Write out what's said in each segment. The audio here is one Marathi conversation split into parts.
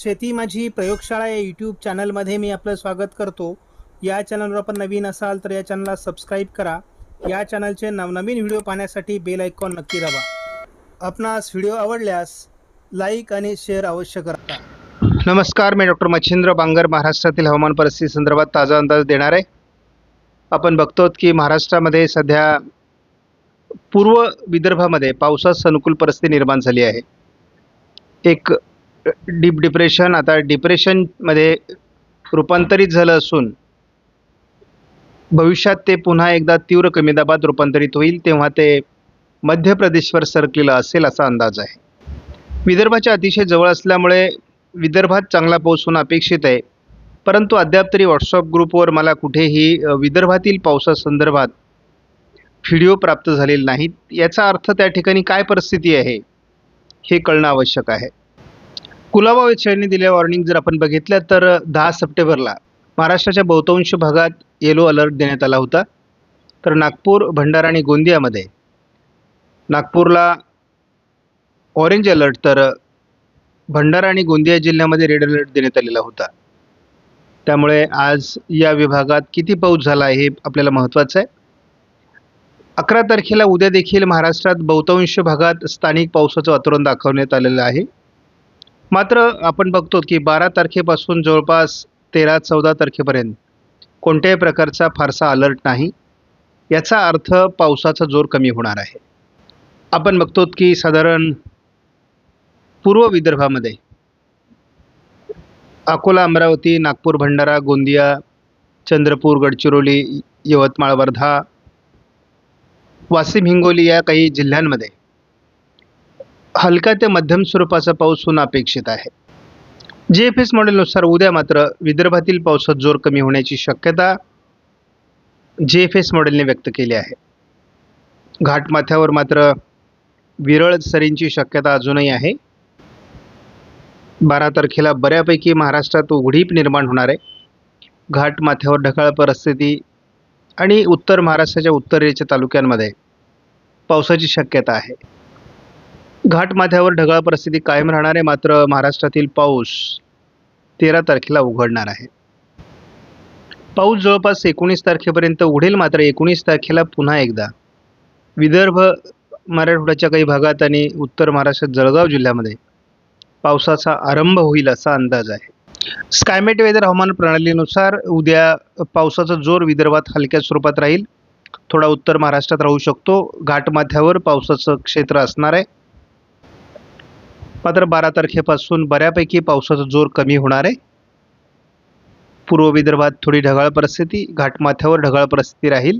शेती माझी प्रयोगशाळा या यूट्यूब चॅनलमध्ये मी आपलं स्वागत करतो. या चॅनलवर आपण नवीन असाल तर या चॅनलला सबस्क्राईब करा. या चॅनलचे नवनवीन व्हिडिओ पाहण्यासाठी बेल आयकॉन नक्की दाबा. आपणास व्हिडिओ आवडल्यास लाईक आणि शेअर अवश्य करा. नमस्कार मी डॉक्टर मच्छिंद्र बांगर महाराष्ट्रातील हवामान परिस्थिती संदर्भात ताजा अंदाज देणार आहे. आपण बघतो की महाराष्ट्रामध्ये सध्या पूर्व विदर्भामध्ये पावसास अनुकूल परिस्थिती निर्माण झाली आहे. एक डीप डिप्रेशन आता डिप्रेशनमध्ये रूपांतरित झालं असून भविष्यात ते पुन्हा एकदा तीव्र कमी दाबात रूपांतरित होईल तेव्हा ते मध्य प्रदेशवर सरकलेलं असेल असा अंदाज आहे. विदर्भाच्या अतिशय जवळ असल्यामुळे विदर्भात चांगला पाऊस होणं अपेक्षित आहे. परंतु अद्याप तरी व्हॉट्सअप ग्रुपवर मला कुठेही विदर्भातील पावसासंदर्भात व्हिडिओ प्राप्त झालेले नाहीत. याचा अर्थ त्या ठिकाणी काय परिस्थिती आहे हे कळणं आवश्यक आहे. कुलाबा वेधशाळेने दिलेल्या वॉर्निंग जर आपण बघितल्या तर दहा सप्टेंबरला महाराष्ट्राच्या बहुतांश भागात येलो अलर्ट देण्यात आला होता. तर नागपूर भंडारा आणि गोंदियामध्ये नागपूरला ऑरेंज अलर्ट तर भंडारा आणि गोंदिया जिल्ह्यामध्ये रेड अलर्ट देण्यात आलेला होता. त्यामुळे आज या विभागात किती पाऊस झाला आहे हे आपल्याला महत्त्वाचं आहे. अकरा तारखेला उद्या देखील महाराष्ट्रात बहुतांश भागात स्थानिक पावसाचं वातावरण दाखवण्यात आलेलं आहे. मात्र आपण बघतो की बारा तारखेपासून जवळपास तेरा चौदा तारखेपर्यंत कोणत्याही प्रकारचा फारसा अलर्ट नाही. याचा अर्थ पावसाचा जोर कमी होणार आहे. आपण बघतो की साधारण पूर्व विदर्भामध्ये अकोला अमरावती नागपूर भंडारा गोंदिया चंद्रपूर गडचिरोली यवतमाळ वर्धा वाशिम हिंगोली या काही जिल्ह्यांमध्ये हलका ते मध्यम स्वरूपाचा पाऊस होणं अपेक्षित आहे. जी एफ एस मॉडेलनुसार उद्या मात्र विदर्भातील पावसात जोर कमी होण्याची शक्यता जी एफ एस मॉडेलने व्यक्त केली आहे. घाटमाथ्यावर मात्र विरळ सरींची शक्यता अजूनही आहे. बारा तारखेला बऱ्यापैकी महाराष्ट्रात उघडीप निर्माण होणार आहे. घाटमाथ्यावर ढकाळ परिस्थिती आणि उत्तर महाराष्ट्राच्या उत्तरेच्या तालुक्यांमध्ये पावसाची शक्यता आहे. घाटमाथ्यावर ढगाळ परिस्थिती कायम राहणार आहे मात्र महाराष्ट्रातील पाऊस तेरा तारखेला उघडणार आहे. पाऊस जवळपास एकोणीस तारखेपर्यंत उघडेल मात्र एकोणीस तारखेला पुन्हा एकदा. विदर्भ मराठवाड्याच्या काही भागात आणि उत्तर महाराष्ट्रात जळगाव जिल्ह्यामध्ये पावसाचा आरंभ होईल असा अंदाज आहे. स्कायमेट वेदर हवामान प्रणालीनुसार उद्या पावसाचा जोर विदर्भात हलक्या स्वरूपात राहील. थोडा उत्तर महाराष्ट्रात राहू शकतो. घाटमाथ्यावर पावसाचं क्षेत्र असणार आहे. मात्र बारा तारखेपासून बऱ्यापैकी पावसाचा जोर कमी होणार आहे. पूर्व विदर्भात थोडी ढगाळ परिस्थिती घाटमाथ्यावर ढगाळ परिस्थिती राहील.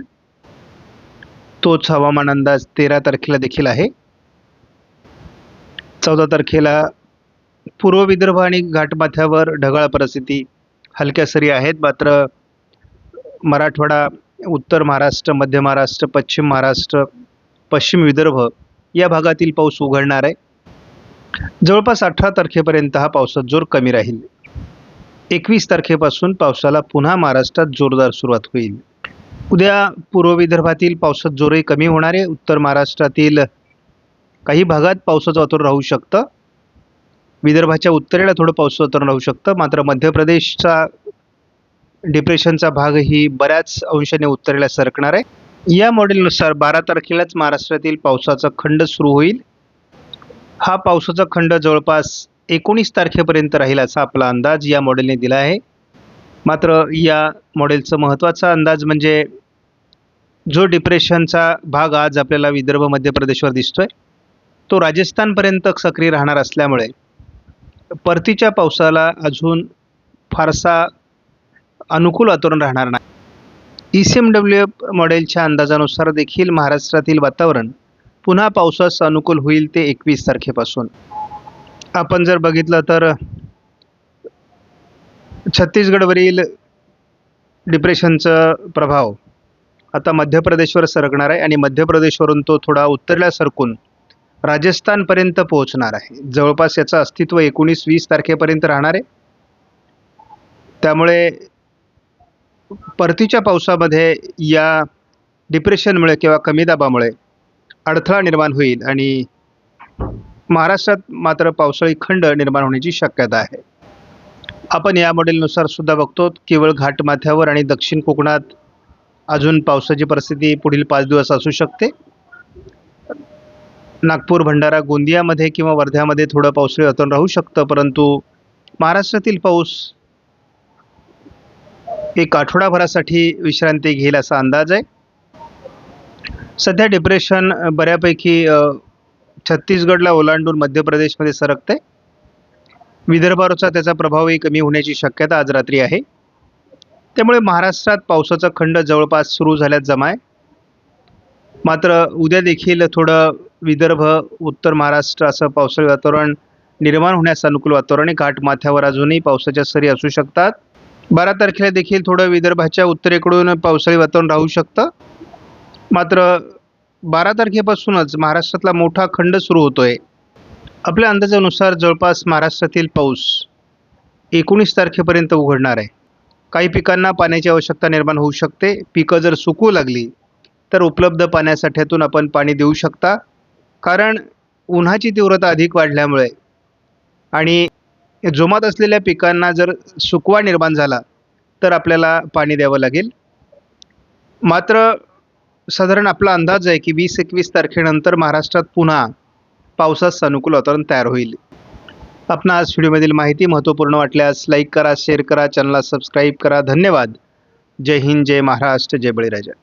तोच हवामान अंदाज तेरा तारखेला देखील आहे. चौदा तारखेला पूर्व विदर्भ आणि घाटमाथ्यावर ढगाळ परिस्थिती हलक्या सरी आहेत. मात्र मराठवाडा उत्तर महाराष्ट्र मध्य महाराष्ट्र पश्चिम महाराष्ट्र पश्चिम विदर्भ या भागातील पाऊस उघडणार आहे. जवळपास अठरा तारखेपर्यंत हा पावसाचा जोर कमी राहील. एकवीस तारखेपासून पावसाला पुन्हा महाराष्ट्रात जोरदार सुरुवात होईल. उद्या पूर्व विदर्भातील पावसाचा जोरही कमी होणार आहे. उत्तर महाराष्ट्रातील काही भागात पावसाचं वातावरण राहू शकतं. विदर्भाच्या उत्तरेला थोडं पावसाचं वातावरण राहू शकतं. मात्र मध्य प्रदेशचा डिप्रेशनचा भागही बऱ्याच अंशाने उत्तरेला सरकणार आहे. या मॉडेलनुसार बारा तारखेलाच महाराष्ट्रातील पावसाचा खंड सुरू होईल. हा पावसाचा खंड जवळपास एकोणीस तारखेपर्यंत राहील असा आपला अंदाज या मॉडेलने दिला आहे. मात्र या मॉडेलचं महत्त्वाचा अंदाज म्हणजे जो डिप्रेशनचा भाग आज आपल्याला विदर्भ मध्य प्रदेशवर दिसतो आहे तो राजस्थानपर्यंत सक्रिय राहणार असल्यामुळे परतीच्या पावसाला अजून फारसा अनुकूल वातावरण राहणार नाही. E C M W F मॉडेलच्या अंदाजानुसार देखील महाराष्ट्रातील वातावरण पुन्हा पावसास अनुकूल होईल ते एकवीस तारखेपासून. आपण जर बघितलं तर छत्तीसगडवरील डिप्रेशनचा प्रभाव आता मध्य प्रदेशवर सरकणार आहे आणि मध्य प्रदेशवरून तो थोडा उत्तरेला सरकून राजस्थानपर्यंत पोहोचणार आहे. जवळपास याचं अस्तित्व एकोणीस वीस तारखेपर्यंत राहणार आहे. त्यामुळे परतीच्या पावसामध्ये या डिप्रेशनमुळे किंवा कमी दाबामुळे अडथळा निर्माण होईल आणि महाराष्ट्रात मात्र पावसाळी खंड निर्माण होण्याची शक्यता आहे. आपण या मॉडेलनुसार सुद्धा बघतो केवळ घाटमाथ्यावर आणि दक्षिण कोकणात अजून पावसाची परिस्थिती पुढील पाच दिवस असू शकते. नागपूर भंडारा गोंदियामध्ये किंवा वर्ध्यामध्ये थोडं पावसाळी वातावरण राहू शकतं परंतु महाराष्ट्रातील पाऊस एक आठवडाभरासाठी विश्रांती घेईल असा अंदाज आहे. सध्या डिप्रेशन बऱ्यापैकी छत्तीसगडला ओलांडून मध्य प्रदेशमध्ये सरकते विदर्भावरचा त्याचा प्रभावही कमी होण्याची शक्यता आज रात्री आहे. त्यामुळे महाराष्ट्रात पावसाचा खंड जवळपास सुरू झाल्यात जमा आहे मात्र उद्या देखील थोडं विदर्भ उत्तर महाराष्ट्र असं पावसाळी वातावरण निर्माण होण्यास अनुकूल वातावरण आहे. घाट माथ्यावर अजूनही पावसाच्या सरी असू शकतात. बारा तारखेला देखील थोडं विदर्भाच्या उत्तरेकडून पावसाळी वातावरण राहू शकतं. मात्र बारा तारखेपासूनच महाराष्ट्रातला मोठा खंड सुरू होतोय. आपल्या अंदाजानुसार जवळपास महाराष्ट्रातील पाऊस एकोणीस तारखेपर्यंत उघडणार आहे. काही पिकांना पाण्याची आवश्यकता निर्माण होऊ शकते. पिकं जर सुकू लागली तर उपलब्ध पाण्यासाठ्यातून आपण पाणी देऊ शकता. कारण उन्हाची तीव्रता अधिक वाढल्यामुळे आणि जोमात असलेल्या पिकांना जर सुकवा निर्माण झाला तर आपल्याला पाणी द्यावं लागेल. मात्र साधारण आपला अंदाज आहे की वीस एकवीस तारखेनंतर महाराष्ट्रात पुन्हा पावसास अनुकूल वातावरण तयार होईल. आपण आज व्हिडिओमधील माहिती महत्त्वपूर्ण वाटल्यास लाईक करा शेअर करा चॅनलला सबस्क्राईब करा. धन्यवाद. जय हिंद जय महाराष्ट्र जय बळीराजा.